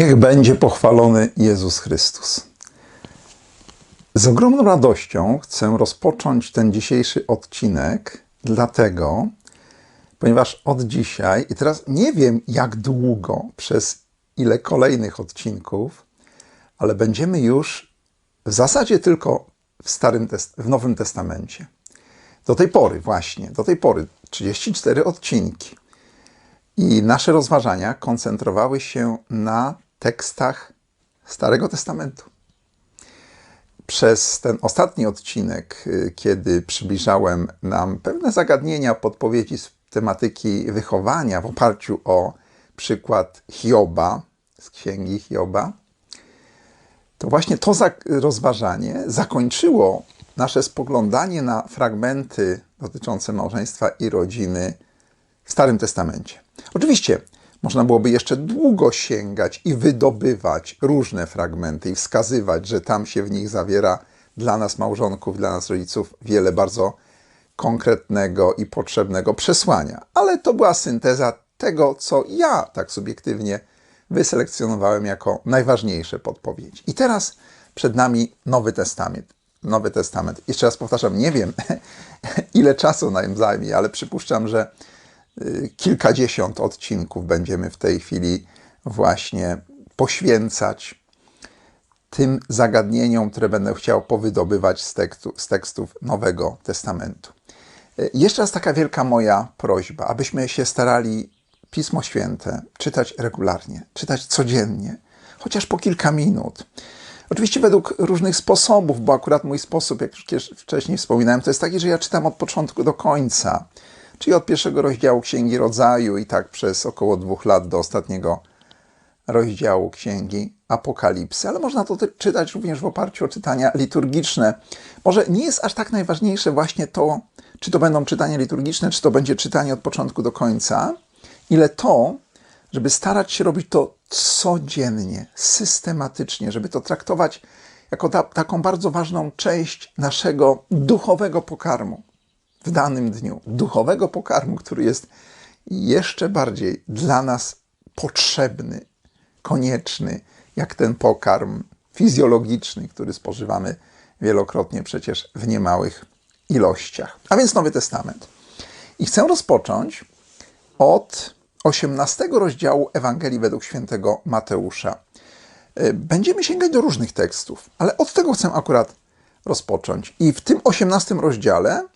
Niech będzie pochwalony Jezus Chrystus. Z ogromną radością chcę rozpocząć ten dzisiejszy odcinek, dlatego, ponieważ od dzisiaj, i teraz nie wiem jak długo, przez ile kolejnych odcinków, ale będziemy już w zasadzie tylko w, Starym Test- w Nowym Testamencie. Do tej pory, właśnie, do tej pory 34 odcinki. I nasze rozważania koncentrowały się na tekstach Starego Testamentu. Przez ten ostatni odcinek, y, kiedy przybliżałem nam pewne zagadnienia, podpowiedzi z tematyki wychowania w oparciu o przykład Hioba z księgi Hioba, to właśnie to rozważanie zakończyło nasze spoglądanie na fragmenty dotyczące małżeństwa i rodziny w Starym Testamencie. Oczywiście można byłoby jeszcze długo sięgać i wydobywać różne fragmenty i wskazywać, że tam się w nich zawiera dla nas małżonków, dla nas rodziców wiele bardzo konkretnego i potrzebnego przesłania. Ale to była synteza tego, co ja tak subiektywnie wyselekcjonowałem jako najważniejsze podpowiedzi. I teraz przed nami Nowy Testament. Nowy Testament. Jeszcze raz powtarzam, nie wiem ile czasu nam zajmie, ale przypuszczam, że kilkadziesiąt odcinków będziemy w tej chwili właśnie poświęcać tym zagadnieniom, które będę chciał powydobywać z, tekstu, z tekstów Nowego Testamentu. Y, Jeszcze raz taka wielka moja prośba, abyśmy się starali Pismo Święte czytać regularnie, czytać codziennie, chociaż po kilka minut. Oczywiście według różnych sposobów, bo akurat mój sposób, jak już wcześniej wspominałem, to jest taki, że ja czytam od początku do końca, czyli od pierwszego rozdziału Księgi Rodzaju i tak przez około dwóch lat do ostatniego rozdziału Księgi Apokalipsy, ale można to czytać również w oparciu o czytania liturgiczne. Może nie jest aż tak najważniejsze właśnie to, czy to będą czytania liturgiczne, czy to będzie czytanie od początku do końca, ile to, żeby starać się robić to codziennie, systematycznie, żeby to traktować jako ta, taką bardzo ważną część naszego duchowego pokarmu w danym dniu. Duchowego pokarmu, który jest jeszcze bardziej dla nas potrzebny, konieczny, jak ten pokarm fizjologiczny, który spożywamy wielokrotnie przecież w niemałych ilościach. A więc Nowy Testament. I chcę rozpocząć od 18 rozdziału Ewangelii według świętego Mateusza. Y, Będziemy sięgać do różnych tekstów, ale od tego chcę akurat rozpocząć. I w tym 18 rozdziale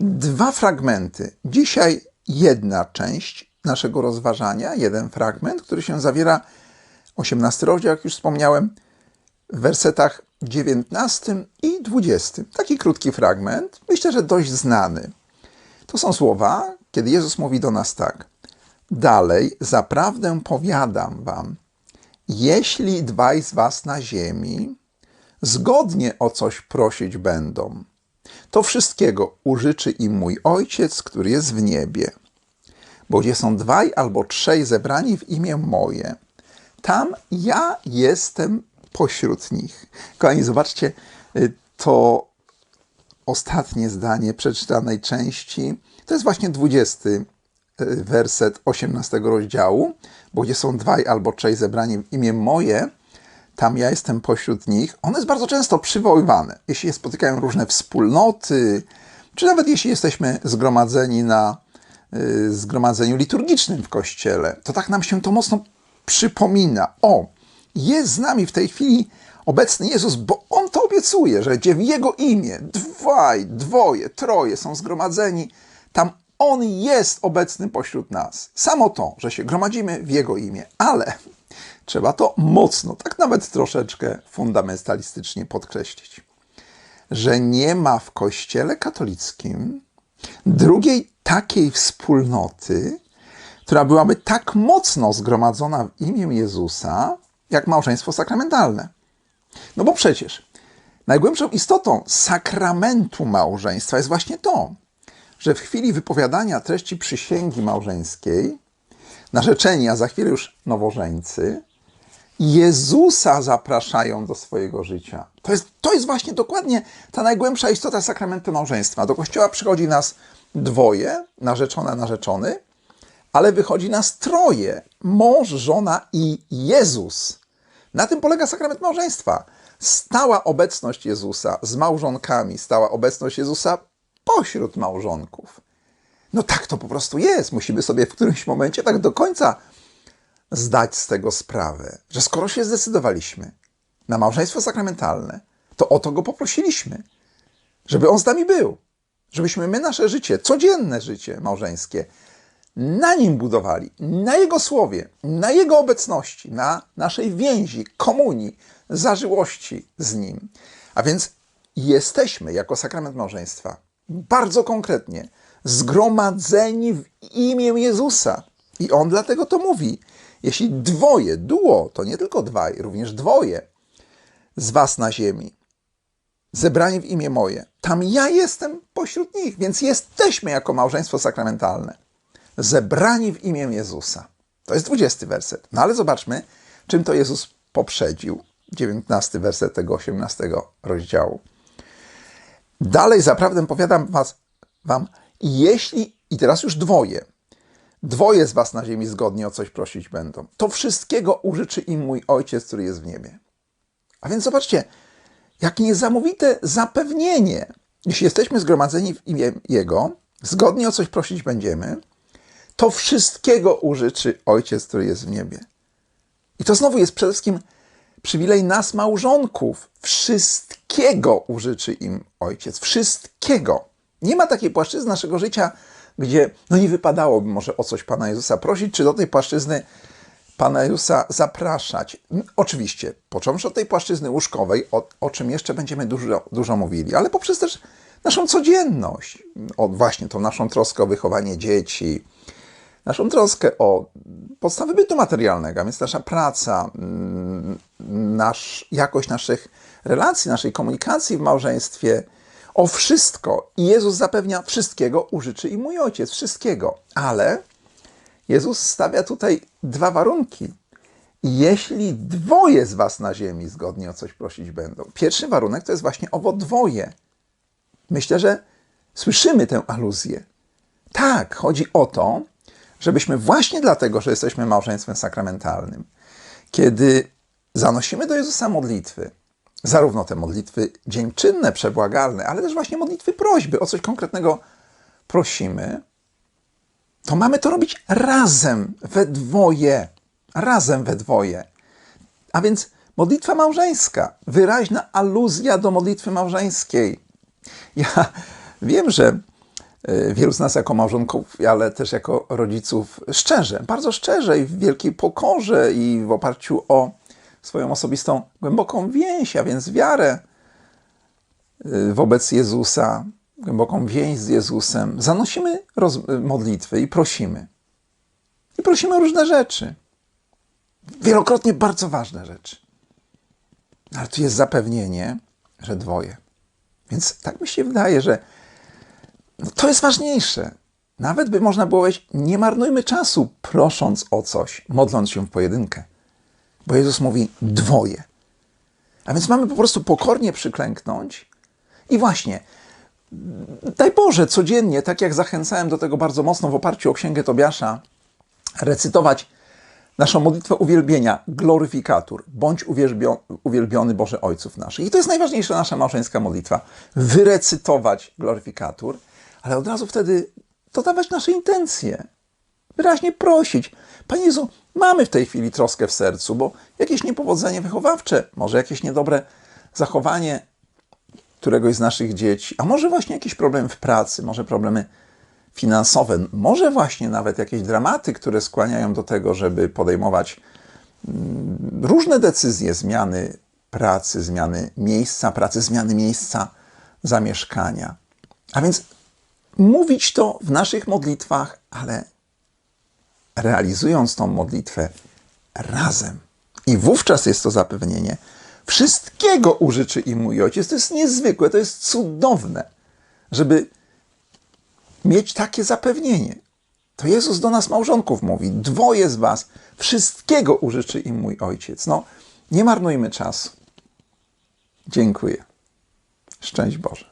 dwa fragmenty. Dzisiaj jedna część naszego rozważania, jeden fragment, który się zawiera, 18 rozdział, jak już wspomniałem, w wersetach 19 i 20. Taki krótki fragment, myślę, że dość znany. To są słowa, kiedy Jezus mówi do nas tak. Dalej, zaprawdę powiadam wam, jeśli dwaj z was na ziemi zgodnie o coś prosić będą, to wszystkiego użyczy im mój Ojciec, który jest w niebie. Bo gdzie są dwaj albo trzej zebrani w imię moje, tam ja jestem pośród nich. Kochani, zobaczcie, y, to ostatnie zdanie przeczytanej części to jest właśnie 20 y, werset 18 rozdziału, bo gdzie są dwaj albo trzej zebrani w imię moje, tam ja jestem pośród nich. One jest bardzo często przywoływane, jeśli spotykają różne wspólnoty, czy nawet jeśli jesteśmy zgromadzeni na y, zgromadzeniu liturgicznym w kościele, to tak nam się to mocno przypomina. O, jest z nami w tej chwili obecny Jezus, bo On to obiecuje, że gdzie w Jego imię dwaj, dwoje, troje są zgromadzeni, tam On jest obecny pośród nas. Samo to, że się gromadzimy w Jego imię, ale trzeba to mocno, tak nawet troszeczkę fundamentalistycznie podkreślić, że nie ma w Kościele katolickim drugiej takiej wspólnoty, która byłaby tak mocno zgromadzona w imię Jezusa, jak małżeństwo sakramentalne. No bo przecież najgłębszą istotą sakramentu małżeństwa jest właśnie to, że w chwili wypowiadania treści przysięgi małżeńskiej narzeczeni, a za chwilę już nowożeńcy, Jezusa zapraszają do swojego życia. To jest, to jest właśnie dokładnie ta najgłębsza istota sakramentu małżeństwa. Do kościoła przychodzi nas dwoje, narzeczona, narzeczony, ale wychodzi nas troje: mąż, żona i Jezus. Na tym polega sakrament małżeństwa. Stała obecność Jezusa z małżonkami, stała obecność Jezusa pośród małżonków. No tak to po prostu jest. Musimy sobie w którymś momencie tak do końca zdać z tego sprawę, że skoro się zdecydowaliśmy na małżeństwo sakramentalne, to o to go poprosiliśmy, żeby on z nami był, żebyśmy my nasze życie, codzienne życie małżeńskie, na nim budowali, na jego słowie, na jego obecności, na naszej więzi, komunii, zażyłości z nim. A więc jesteśmy jako sakrament małżeństwa bardzo konkretnie zgromadzeni w imię Jezusa. I on dlatego to mówi. Jeśli dwoje, duo, to nie tylko dwaj, również dwoje z was na ziemi, zebrani w imię moje, tam ja jestem pośród nich, więc jesteśmy jako małżeństwo sakramentalne, zebrani w imię Jezusa. To jest 20 werset. No ale zobaczmy, czym to Jezus poprzedził. 19 werset tego 18 rozdziału. Dalej zaprawdę powiadam was, wam, jeśli, i teraz już dwoje, dwoje z was na ziemi zgodnie o coś prosić będą, to wszystkiego użyczy im mój Ojciec, który jest w niebie. A więc zobaczcie, jakie niesamowite zapewnienie. Jeśli jesteśmy zgromadzeni w imię Jego, zgodnie o coś prosić będziemy, to wszystkiego użyczy Ojciec, który jest w niebie. I to znowu jest przede wszystkim przywilej nas, małżonków. Wszystkiego użyczy im Ojciec. Wszystkiego. Nie ma takiej płaszczyzny naszego życia, gdzie no nie wypadałoby może o coś Pana Jezusa prosić, czy do tej płaszczyzny Pana Jezusa zapraszać. Oczywiście, począwszy od tej płaszczyzny łóżkowej, o, o czym jeszcze będziemy dużo, dużo mówili, ale poprzez też naszą codzienność, o właśnie tą naszą troskę o wychowanie dzieci, naszą troskę o podstawy bytu materialnego, a więc nasza praca, mm, nasz, jakość naszych relacji, naszej komunikacji w małżeństwie, o wszystko. I Jezus zapewnia wszystkiego, użyczy i mój ojciec, wszystkiego. Ale Jezus stawia tutaj dwa warunki. Jeśli dwoje z was na ziemi zgodnie o coś prosić będą. Pierwszy warunek to jest właśnie owo dwoje. Myślę, że słyszymy tę aluzję. Tak, chodzi o to, żebyśmy właśnie dlatego, że jesteśmy małżeństwem sakramentalnym, kiedy zanosimy do Jezusa modlitwy, zarówno te modlitwy dziękczynne, przebłagalne, ale też właśnie modlitwy prośby, o coś konkretnego prosimy, to mamy to robić razem, we dwoje. Razem we dwoje. A więc modlitwa małżeńska, wyraźna aluzja do modlitwy małżeńskiej. Ja wiem, że y, wielu z nas jako małżonków, ale też jako rodziców szczerze, bardzo szczerze i w wielkiej pokorze i w oparciu o swoją osobistą głęboką więź, a więc wiarę y, wobec Jezusa, głęboką więź z Jezusem, zanosimy roz- modlitwy i prosimy. I prosimy o różne rzeczy. Wielokrotnie bardzo ważne rzeczy. Ale tu jest zapewnienie, że dwoje. Więc tak mi się wydaje, że no to jest ważniejsze. Nawet by można było powiedzieć, nie marnujmy czasu prosząc o coś, modląc się w pojedynkę. Bo Jezus mówi dwoje. A więc mamy po prostu pokornie przyklęknąć i właśnie, daj Boże, codziennie, tak jak zachęcałem do tego bardzo mocno w oparciu o Księgę Tobiasza, recytować naszą modlitwę uwielbienia, gloryfikatur, bądź uwielbio- uwielbiony Boże Ojców naszych. I to jest najważniejsza nasza małżeńska modlitwa. Wyrecytować gloryfikatur, ale od razu wtedy dodawać nasze intencje. Wyraźnie prosić. Panie Jezu, mamy w tej chwili troskę w sercu, bo jakieś niepowodzenie wychowawcze, może jakieś niedobre zachowanie któregoś z naszych dzieci, a może właśnie jakiś problem w pracy, może problemy finansowe, może właśnie nawet jakieś dramaty, które skłaniają do tego, żeby podejmować mm, różne decyzje, zmiany pracy, zmiany miejsca pracy, zmiany miejsca zamieszkania. A więc mówić to w naszych modlitwach, ale realizując tą modlitwę razem. I wówczas jest to zapewnienie. Wszystkiego użyczy im mój ojciec. To jest niezwykłe, to jest cudowne, żeby mieć takie zapewnienie. To Jezus do nas, małżonków, mówi: Dwoje z was, wszystkiego użyczy im mój ojciec. No, nie marnujmy czasu. Dziękuję. Szczęść Boże.